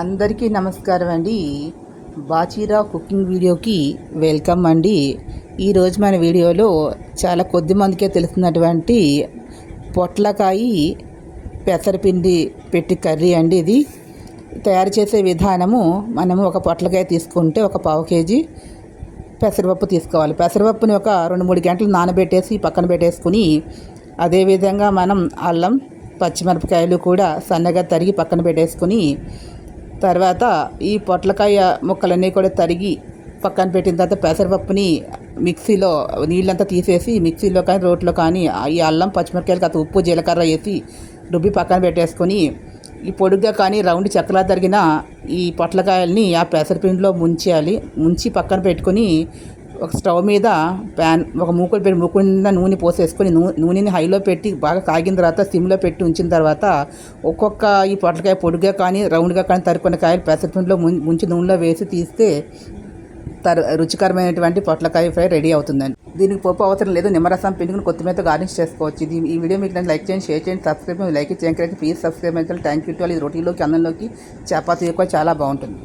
అందరికీ నమస్కారం అండి. బాచీరా కుకింగ్ వీడియోకి వెల్కమ్ అండి. ఈరోజు మన వీడియోలో చాలా కొద్ది మందికే తెలుస్తున్నటువంటి పొట్లకాయ పెసరపిండి పెట్టి కర్రీ అండి ఇది. తయారు చేసే విధానము మనము ఒక పొట్లకాయ తీసుకుంటే ఒక పావు కేజీ పెసరపప్పు తీసుకోవాలి. పెసరపప్పుని ఒక రెండు మూడు గంటలు నానబెట్టేసి పక్కన పెట్టేసుకుని అదేవిధంగా మనం అల్లం పచ్చిమిరపకాయలు కూడా సన్నగా తరిగి పక్కన పెట్టేసుకుని తర్వాత ఈ పొట్లకాయ ముక్కలన్నీ కూడా తరిగి పక్కన పెట్టిన తర్వాత పెసరపప్పుని మిక్సీలో నీళ్ళంతా తీసేసి మిక్సీలో కానీ రోట్లో కానీ ఈ అల్లం పచ్చిమిరపకాయలు కాస్త ఉప్పు జీలకర్ర వేసి రుబ్బి పక్కన పెట్టేసుకొని ఈ పొడుగ్గా కానీ రౌండ్ చెక్కలా తరిగిన ఈ పొట్లకాయల్ని ఆ పెసరపిండిలో ముంచేయాలి. ముంచి పక్కన పెట్టుకొని ఒక స్టవ్ మీద ప్యాన్ ఒక మూకుడు పెట్టి మూకుండా నూనె పోసేసుకొని నూనెని హైలో పెట్టి బాగా కాగిన తర్వాత సిమ్లో పెట్టి ఉంచిన తర్వాత ఒక్కొక్క ఈ పొట్లకాయ పొడిగా కానీ రౌండ్గా కానీ తరుకున్న కాయలు పెసరపిండిలో ముం- ముంచి నూనెలో వేసి తీస్తే తర్ రుచికరమైనటువంటి పొట్లకాయ ఫ్రై రెడీ అవుతుందండి. దీనికి పప్పు అవసరం లేదు. నిమ్మరసం పిండుకుని కొత్తిమీరతో గార్నిష్ చేసుకోవచ్చు. ఇది ఈ వీడియో మీకు లైక్ చేయండి షేర్ చేయండి సబ్స్క్రైబ్ లైక్ చేయండి. ప్లీజ్ సబ్స్క్రైబ్ అయితే థ్యాంక్ యూ టు ఇది రొటీలోకి అన్నంలోకి చపాతీ ఎక్కువ చాలా బాగుంటుంది.